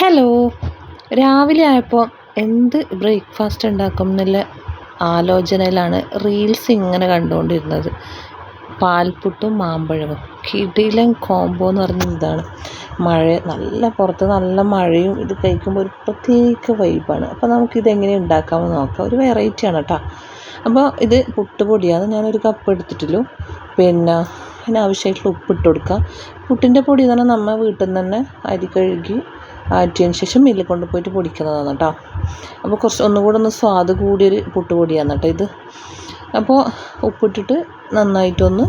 Hello. രാവിലെ ആയപ്പോൾ എന്ത് ബ്രേക്ക്ഫാസ്റ്റ് ഉണ്ടാക്കും എന്നുള്ള ആലോചനയിലാണ് റീൽസ് ഇങ്ങനെ കണ്ടുകൊണ്ടിരുന്നത്. പാൽപ്പുട്ടും മാമ്പഴവും. കിടിലൻ കോംബോ എന്ന് പറഞ്ഞ ഇതാണ്. മഴ നല്ല പുറത്ത് നല്ല മഴയും ഇത് കഴിക്കുമ്പോൾ ഒരു പ്രത്യേക വൈബാണ് അപ്പോൾ നമുക്കിതെങ്ങനെ ഉണ്ടാക്കാമെന്ന് നോക്കാം. ഒരു വെറൈറ്റിയാണ് കേട്ടോ അപ്പോൾ ഇത് പുട്ടുപൊടിയാണ്. ഞാനൊരു കപ്പ് എടുത്തിട്ടുള്ളൂ. പിന്നെ അതിനാവശ്യമായിട്ടുള്ള ഉപ്പിട്ട് കൊടുക്കുക പുട്ടിന്റെ പൊടി തന്നെ നമ്മൾ വീട്ടിൽ നിന്ന് തന്നെ അരി കഴുകി ആറ്റിയതിന് ശേഷം മില്ലിൽ കൊണ്ടുപോയിട്ട് പൊടിക്കുന്നതാണ് കേട്ടോ. അപ്പോൾ കുറച്ച് ഒന്നുകൂടെ ഒന്ന് സ്വാദ് കൂടിയൊരു പുട്ടുപൊടിയാണ് കേട്ടോ ഇത്. അപ്പോൾ ഉപ്പിട്ടിട്ട് നന്നായിട്ടൊന്ന്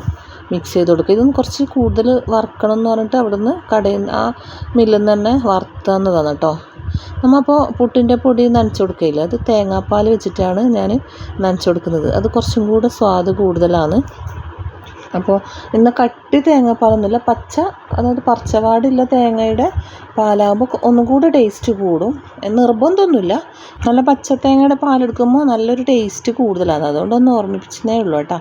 മിക്സ് ചെയ്ത് കൊടുക്കുക. ഇതൊന്ന് കുറച്ച് കൂടുതൽ വറുക്കണം എന്ന് പറഞ്ഞിട്ട് അവിടുന്ന് കടയിൽ ആ മില്ലിൽ നിന്ന് തന്നെ വറുത്തന്നതാണ് കേട്ടോ. നമ്മപ്പോൾ പുട്ടിന്റെ പൊടി നനച്ചു കൊടുക്കുകയില്ല. അത് തേങ്ങാപ്പാൽ വെച്ചിട്ടാണ് ഞാൻ നനച്ചു കൊടുക്കുന്നത്. അത് കുറച്ചും കൂടെ സ്വാദ് കൂടുതലാണ്. അപ്പോൾ ഇന്ന് കട്ടി തേങ്ങാപ്പാലൊന്നുമില്ല പച്ച അതായത് പച്ചവാടില്ല തേങ്ങയുടെ പാലാകുമ്പോൾ ഒന്നും കൂടി ടേസ്റ്റ് കൂടും. നിർബന്ധമൊന്നുമില്ല. നല്ല പച്ച തേങ്ങയുടെ പാലെടുക്കുമ്പോൾ നല്ലൊരു ടേസ്റ്റ് കൂടുതലാണ് അതുകൊണ്ടൊന്ന് ഓർമ്മിപ്പിച്ചതേ ഉള്ളൂ കേട്ടോ.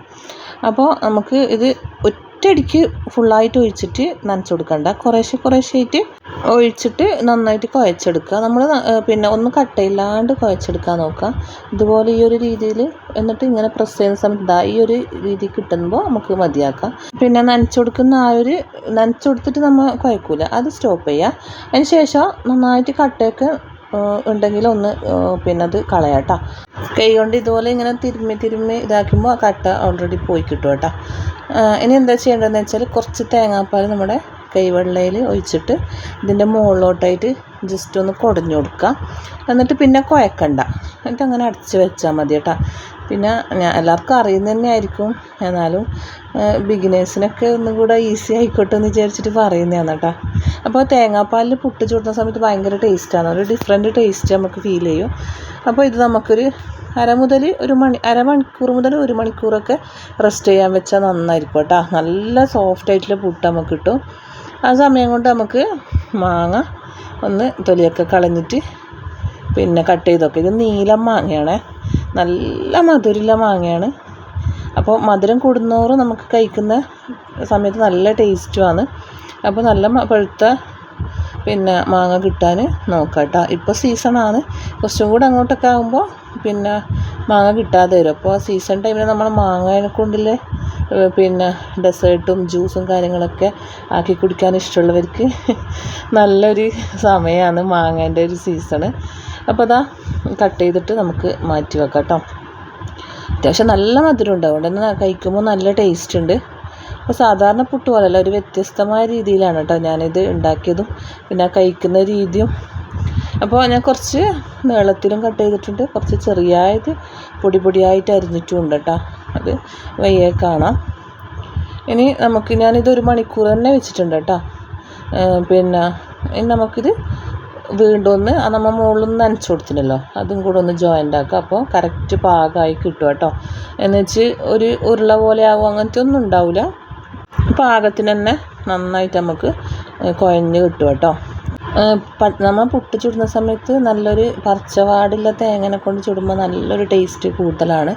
അപ്പോൾ നമുക്ക് ഇത് ഒറ്റയടിക്ക് ഫുള്ളായിട്ട് ഒഴിച്ചിട്ട് നനച്ച് കൊടുക്കണ്ട. കുറേശ്ശെ കുറേശ്ശെ ആയിട്ട് ഒഴിച്ചിട്ട് നന്നായിട്ട് കുഴച്ചെടുക്കുക. നമ്മൾ പിന്നെ ഒന്ന് കട്ടയില്ലാണ്ട് കുഴച്ചെടുക്കാൻ നോക്കുക. ഇതുപോലെ ഈ ഒരു രീതിയിൽ എന്നിട്ട് ഇങ്ങനെ പ്രസ് ചെയ്യുന്ന സമയത്ത് ഈ ഒരു രീതി കിട്ടുമ്പോൾ നമുക്ക് മതിയാക്കാം. പിന്നെ നനച്ചു കൊടുക്കുന്ന ആ ഒരു നനച്ചു കൊടുത്തിട്ട് നമ്മൾ കുഴക്കൂല. അത് സ്റ്റോപ്പ് ചെയ്യുക. അതിന് ശേഷം നന്നായിട്ട് കട്ടയൊക്കെ ഉണ്ടെങ്കിൽ ഒന്ന് പിന്നെ അത് കളയാട്ടോ കൈ കൊണ്ട് ഇതുപോലെ ഇങ്ങനെ തിരുമ്മി തിരുമ്മി ഇതാക്കുമ്പോൾ ആ കട്ട ഓൾറെഡി പോയി കിട്ടും കേട്ടോ. ഇനി എന്താ ചെയ്യേണ്ടതെന്ന് വെച്ചാൽ കുറച്ച് തേങ്ങാപ്പാൽ നമ്മുടെ കൈവെള്ളയിൽ ഒഴിച്ചിട്ട് ഇതിന്റെ മുകളിലോട്ടായിട്ട് ജസ്റ്റ് ഒന്ന് കുടഞ്ഞു കൊടുക്കുക. എന്നിട്ട് പിന്നെ കുഴക്കണ്ട. എന്നിട്ട് അങ്ങനെ അടച്ച് വെച്ചാൽ മതി കേട്ടോ. പിന്നെ ഞാൻ എല്ലാവർക്കും അറിയുന്ന തന്നെ ആയിരിക്കും. എന്നാലും ബിഗിനേഴ്സിനൊക്കെ ഒന്നും കൂടെ ഈസി ആയിക്കോട്ടെ എന്ന് വിചാരിച്ചിട്ട് പറയുന്നതാണ് കേട്ടോ. അപ്പോൾ തേങ്ങാപ്പാലിൽ പുട്ട് ചൂടുന്ന സമയത്ത് ഭയങ്കര ടേസ്റ്റാണ് ഒരു ഡിഫറെന്റ് ടേസ്റ്റ് നമുക്ക് ഫീൽ ചെയ്യും. അപ്പോൾ ഇത് നമുക്കൊരു അര മുതൽ ഒരു മണി അരമണിക്കൂർ മുതൽ ഒരു മണിക്കൂറൊക്കെ റെസ്റ്റ് ചെയ്യാൻ വെച്ചാൽ നന്നായിരിക്കും കേട്ടോ. നല്ല സോഫ്റ്റ് ആയിട്ടുള്ള പുട്ട് നമുക്ക് കിട്ടും. ആ സമയം കൊണ്ട് നമുക്ക് മാങ്ങ ഒന്ന് തൊലിയൊക്കെ കളഞ്ഞിട്ട് പിന്നെ കട്ട് ചെയ്തൊക്കെ. ഇത് നീലം മാങ്ങയാണ്. നല്ല മധുരമുള്ള മാങ്ങയാണ്. അപ്പോൾ മധുരം കൂടുന്നോറും നമുക്ക് കഴിക്കുന്ന സമയത്ത് നല്ല ടേസ്റ്റുമാണ് അപ്പോൾ നല്ല പഴുത്ത പിന്നെ മാങ്ങ കിട്ടാൻ നോക്കാം കേട്ടോ. ഇപ്പോൾ സീസണാണ് കുറച്ചും കൂടെ അങ്ങോട്ടൊക്കെ ആകുമ്പോൾ പിന്നെ മാങ്ങ കിട്ടാതെ വരും. അപ്പോൾ സീസൺ ടൈമിൽ നമ്മൾ മാങ്ങയെ കൊണ്ടില്ലേ പിന്നെ ഡെസേർട്ടും ജ്യൂസും കാര്യങ്ങളൊക്കെ ആക്കി കുടിക്കാൻ ഇഷ്ടമുള്ളവർക്ക് നല്ലൊരു സമയമാണ് മാങ്ങേന്റെ ഒരു സീസണ്. അപ്പോൾ അതാ കട്ട് ചെയ്തിട്ട് നമുക്ക് മാറ്റി വെക്കാം കേട്ടോ. അത്യാവശ്യം നല്ല മധുരം ഉണ്ട്. അതുകൊണ്ട് തന്നെ കഴിക്കുമ്പോൾ നല്ല ടേസ്റ്റ് ഉണ്ട്. അപ്പോൾ സാധാരണ പുട്ട് പോലെയല്ല ഒരു വ്യത്യസ്തമായ രീതിയിലാണ് കേട്ടോ ഞാനിത് ഉണ്ടാക്കിയതും. പിന്നെ കഴിക്കുന്ന രീതിയും. അപ്പോൾ ഞാൻ കുറച്ച് നീളത്തിലും കട്ട് ചെയ്തിട്ടുണ്ട്. കുറച്ച് ചെറിയായത് പൊടി പൊടിയായിട്ട് അരിഞ്ഞിട്ടുമുണ്ട് കേട്ടോ അത് വയ്യേ കാണാം. ഇനി നമുക്ക് ഞാനിത് ഒരു മണിക്കൂർ തന്നെ വെച്ചിട്ടുണ്ട് കേട്ടോ പിന്നെ ഇനി നമുക്കിത് വീണ്ടും ഒന്ന് നമ്മൾ മുകളിൽ നിന്ന് നനച്ചു കൊടുത്തിനല്ലോ അതും കൂടെ ഒന്ന് ജോയിന്റ് ആക്കുക അപ്പോൾ കറക്റ്റ് പാകമായി കിട്ടും കേട്ടോ. എന്ന് വെച്ച് ഒരു ഉരുള പോലെ ആവും അങ്ങനത്തെ ഒന്നും ഉണ്ടാവില്ല പാകത്തിന് തന്നെ നന്നായിട്ട് നമുക്ക് കുഴഞ്ഞ് കിട്ടും കേട്ടോ. നമ്മൾ പുട്ട് ചുടുന്ന സമയത്ത് നല്ലൊരു പച്ചവാടില്ല തേങ്ങനെ കൊണ്ട് ചുടുമ്പോൾ നല്ലൊരു ടേസ്റ്റ് കൂടുതലാണ്.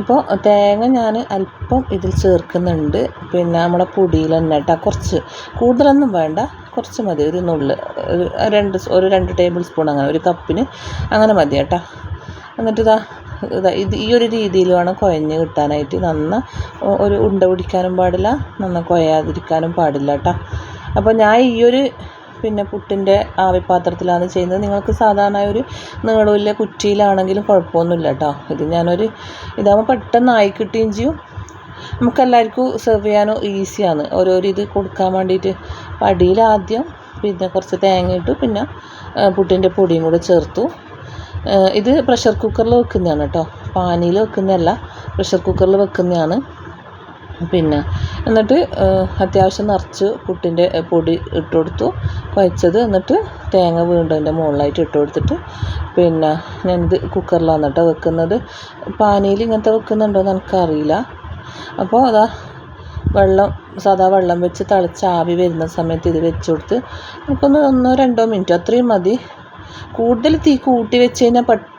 അപ്പോൾ തേങ്ങ ഞാൻ അല്പം ഇതിൽ ചേർക്കുന്നുണ്ട്. പിന്നെ നമ്മുടെ പൊടിയിൽ തന്നെ കേട്ടോ കുറച്ച് കൂടുതലൊന്നും വേണ്ട. കുറച്ച് മതി. ഒരു നുള്ള് ഒരു രണ്ട് ഒരു രണ്ട് ടേബിൾ സ്പൂൺ അങ്ങനെ ഒരു കപ്പിന് അങ്ങനെ മതി കേട്ടോ എന്നിട്ട് ഇതാ ഇതാ ഇത് ഈ ഒരു രീതിയിൽ വേണം കുഴഞ്ഞ് കിട്ടാനായിട്ട്. നന്ന ഒരു ഉണ്ട പിടിക്കാനും പാടില്ല. നന്ന കുഴയാതിരിക്കാനും പാടില്ല കേട്ടോ അപ്പോൾ ഞാൻ ഈ ഒരു പിന്നെ പുട്ടിന്റെ ആവിപാത്രത്തിലാണ് ചെയ്യുന്നത്. നിങ്ങൾക്ക് സാധാരണ ഒരു നീളമില്ല കുറ്റിയിലാണെങ്കിലും കുഴപ്പമൊന്നുമില്ല കേട്ടോ. ഇത് ഞാനൊരു ഇതാകുമ്പോൾ പെട്ടെന്ന് ആയി കിട്ടുകയും ചെയ്യും. നമുക്കെല്ലാവർക്കും സെർവ് ചെയ്യാനും ഈസിയാണ് ഓരോരോ ഇത് കൊടുക്കാൻ വേണ്ടിയിട്ട് അടിയിൽ ആദ്യം പിന്നെ കുറച്ച് തേങ്ങ ഇട്ടു പിന്നെ പുട്ടിന്റെ പൊടിയും കൂടെ ചേർത്തു. ഇത് പ്രഷർ കുക്കറിൽ വെക്കുന്നതാണ് കേട്ടോ. പാനിയിൽ വെക്കുന്നതല്ല പ്രഷർ കുക്കറിൽ വെക്കുന്നതാണ്. പിന്നെ എന്നിട്ട് അത്യാവശ്യം നിറച്ച് പുട്ടിന്റെ പൊടി ഇട്ട് കൊടുത്തു കുഴച്ചത് എന്നിട്ട് തേങ്ങ വീണ്ടും അതിന്റെ മുകളിലായിട്ട് ഇട്ട് കൊടുത്തിട്ട് പിന്നെ ഞാനിത് കുക്കറിലാണ് കേട്ടോ വെക്കുന്നത്. പാനിയിൽ ഇങ്ങനത്തെ വെക്കുന്നുണ്ടോ എന്ന് എനിക്കറിയില്ല. അപ്പോൾ അതാ വെള്ളം സാധാ വെള്ളം വെച്ച് തിളച്ച് ആവി വരുന്ന സമയത്ത് ഇത് വെച്ച് കൊടുത്ത് നമുക്കൊന്ന് ഒന്നോ രണ്ടോ മിനിറ്റ് അത്രയും മതി. കൂടുതൽ തീ കൂട്ടി വെച്ച് കഴിഞ്ഞാൽ പെട്ടെന്ന്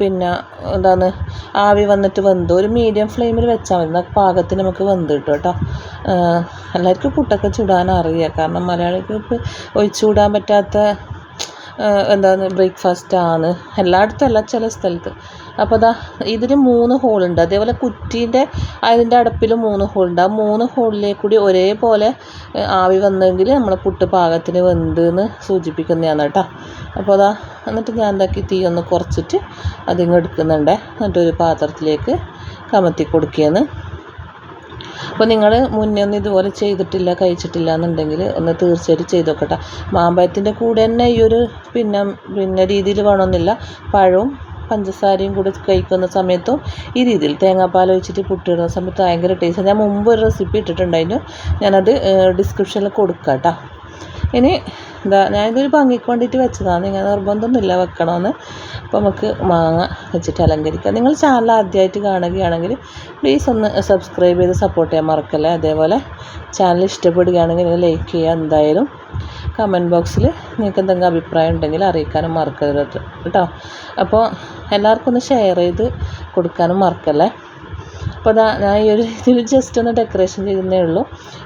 പിന്നെ എന്താണ് ആവി വന്നിട്ട് വെന്ത് ഒരു മീഡിയം ഫ്ലെയിമിൽ വെച്ചാൽ മതി. എന്നാൽ പാകത്തിന് നമുക്ക് വെന്ത് കിട്ടും കേട്ടോ. എല്ലാവർക്കും പുട്ടൊക്കെ ചുടാൻ അറിയാം. കാരണം മലയാളികൾക്ക് ഒഴിച്ചു കൂടാൻ പറ്റാത്ത എന്താണ് ബ്രേക്ക്ഫാസ്റ്റ് ആണ്. എല്ലായിടത്തും അല്ല ചില സ്ഥലത്ത്. അപ്പോൾ അതാ ഇതിന് മൂന്ന് ഹോളുണ്ട് അതേപോലെ കുറ്റീന്റെ അതിന്റെ അടപ്പിൽ മൂന്ന് ഹോളുണ്ട് ആ മൂന്ന് ഹോളിലേക്ക് കൂടി ഒരേപോലെ ആവി വന്നെങ്കിൽ നമ്മളെ പുട്ട് പാകത്തിന് വെന്ത് എന്ന് സൂചിപ്പിക്കുന്നതാണ് കേട്ടോ. അപ്പോൾ അതാ എന്നിട്ട് ഞാൻ എന്താക്കി തീ ഒന്ന് കുറച്ചിട്ട് അതിങ്ങ് എടുക്കുന്നുണ്ട്. എന്നിട്ടൊരു പാത്രത്തിലേക്ക് കമത്തി കൊടുക്കുകയാണ്. അപ്പോൾ നിങ്ങൾ മുന്നേ ഒന്നും ഇതുപോലെ ചെയ്തിട്ടില്ല കഴിച്ചിട്ടില്ല എന്നുണ്ടെങ്കിൽ ഒന്ന് തീർച്ചയായിട്ടും ചെയ്ത് നോക്കട്ടെ മാമ്പഴത്തിന്റെ കൂടെ തന്നെ ഈ ഒരു പിന്നെ പിന്നെ രീതിയിൽ വേണമെന്നില്ല. പഴവും പഞ്ചസാരയും കൂടെ കഴിക്കുന്ന സമയത്തും ഈ രീതിയിൽ തേങ്ങാപ്പാൽ ഒഴിച്ചിട്ട് പുട്ടിടുന്ന സമയത്ത് ഭയങ്കര ടേസ്റ്റ് ഞാൻ മുമ്പ് ഒരു റെസിപ്പി ഇട്ടിട്ടുണ്ടായിരുന്നു. ഞാനത് ഡിസ്ക്രിപ്ഷനിൽ കൊടുക്കാം കേട്ടോ ഇനി എന്താ ഞാനിതൊരു ഭംഗിക്ക് വേണ്ടിയിട്ട് വെച്ചതാണ്. ഇങ്ങനെ നിർബന്ധമൊന്നുമില്ല വെക്കണമെന്ന് അപ്പോൾ നമുക്ക് മാങ്ങ വെച്ചിട്ട് അലങ്കരിക്കാം. നിങ്ങൾ ചാനൽ ആദ്യമായിട്ട് കാണുകയാണെങ്കിൽ പ്ലീസ് ഒന്ന് സബ്സ്ക്രൈബ് ചെയ്ത് സപ്പോർട്ട് ചെയ്യാൻ മറക്കല്ലേ? അതേപോലെ ചാനൽ ഇഷ്ടപ്പെടുകയാണെങ്കിൽ നിങ്ങൾ ലൈക്ക് ചെയ്യുക. എന്തായാലും കമന്റ് ബോക്സിൽ നിങ്ങൾക്ക് എന്തെങ്കിലും അഭിപ്രായം ഉണ്ടെങ്കിൽ അറിയിക്കാനും മറക്കരുത് കേട്ടോ. അപ്പോൾ എല്ലാവർക്കും ഒന്ന് ഷെയർ ചെയ്ത് കൊടുക്കാനും മറക്കല്ലേ? അപ്പോൾ അതാ ഞാൻ ഈ ഒരു ഇതിൽ ജസ്റ്റ് ഒന്ന് ഡെക്കറേഷൻ ചെയ്യുന്നേ ഉള്ളൂ.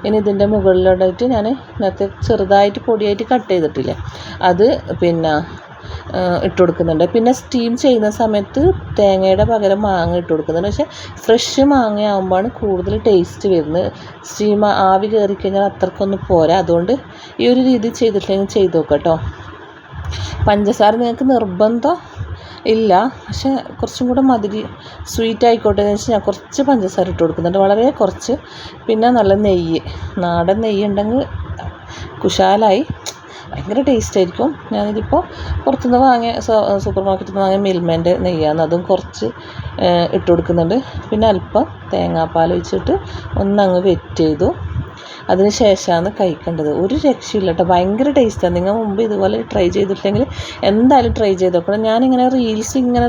ഇനി ഇതിന്റെ മുകളിലോട്ടായിട്ട് ഞാൻ നേരത്തെ ചെറുതായിട്ട് പൊടിയായിട്ട് കട്ട് ചെയ്തിട്ടില്ലേ? അത് പിന്നെ ഇട്ട് കൊടുക്കുന്നുണ്ട്. പിന്നെ സ്റ്റീം ചെയ്യുന്ന സമയത്ത് തേങ്ങയുടെ പകരം മാങ്ങ ഇട്ട് കൊടുക്കുന്നുണ്ട്. പക്ഷേ ഫ്രഷ് മാങ്ങ ആകുമ്പോഴാണ് കൂടുതൽ ടേസ്റ്റ് വരുന്നത്. സ്റ്റീം ആവി കയറി കഴിഞ്ഞാൽ അത്രക്കൊന്നും പോരാ. അതുകൊണ്ട് ഈ ഒരു രീതി ചെയ്തിട്ടില്ലെങ്കിൽ ചെയ്ത് നോക്കാം കേട്ടോ. പഞ്ചസാര നിങ്ങൾക്ക് നിർബന്ധം ഇല്ല. പക്ഷെ കുറച്ചും കൂടെ മധുരി സ്വീറ്റ് ആയിക്കോട്ടെ എന്ന് വെച്ച് ഞാൻ കുറച്ച് പഞ്ചസാര ഇട്ട് കൊടുക്കുന്നുണ്ട്. വളരെ കുറച്ച്. പിന്നെ നല്ല നെയ്യ്. നാടൻ നെയ്യ് ഉണ്ടെങ്കിൽ കുശാലായി. ഭയങ്കര ടേസ്റ്റ് ആയിരിക്കും. ഞാനിതിപ്പോൾ പുറത്തുനിന്ന് വാങ്ങിയ സൂപ്പർ മാർക്കറ്റിൽ നിന്ന് വാങ്ങിയ മിൽമേന്റെ നെയ്യാണ്. അതും കുറച്ച് ഇട്ട് കൊടുക്കുന്നുണ്ട്. പിന്നെ അല്പം തേങ്ങാപ്പാൽ ഒഴിച്ചിട്ട് ഒന്നങ്ങ് വെറ്റ് ചെയ്തു. അതിന് ശേഷമാണ് കഴിക്കേണ്ടത്. ഒരു രക്ഷയില്ല കേട്ടോ ഭയങ്കര ടേസ്റ്റാണ് നിങ്ങൾ മുമ്പ് ഇതുപോലെ ട്രൈ ചെയ്തിട്ടില്ലെങ്കിൽ എന്തായാലും ട്രൈ ചെയ്ത് നോക്കണം. ഞാനിങ്ങനെ റീൽസ് ഇങ്ങനെ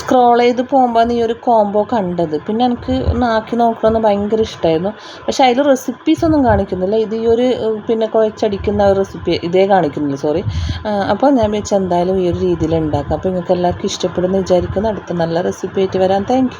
സ്ക്രോൾ ചെയ്ത് പോകുമ്പോൾ ഈ ഒരു കോംബോ കണ്ടത്. പിന്നെ എനിക്ക് നാക്കി നോക്കണമെന്ന് ഭയങ്കര ഇഷ്ടമായിരുന്നു പക്ഷെ അതിൽ റെസിപ്പീസ് ഒന്നും കാണിക്കുന്നില്ല. ഇത് ഈ ഒരു പിന്നെ കുഴച്ചടിക്കുന്ന റെസിപ്പി ഇതേ കാണിക്കുന്നില്ല സോറി അപ്പോൾ ഞാൻ വെച്ച് എന്തായാലും ഈ ഒരു രീതിയിൽ ഉണ്ടാക്കാം. അപ്പോൾ നിങ്ങൾക്ക് എല്ലാവർക്കും ഇഷ്ടപ്പെടുന്ന വിചാരിക്കുന്നു. അടുത്ത നല്ല റെസിപ്പി ആയിട്ട് വരാം. താങ്ക്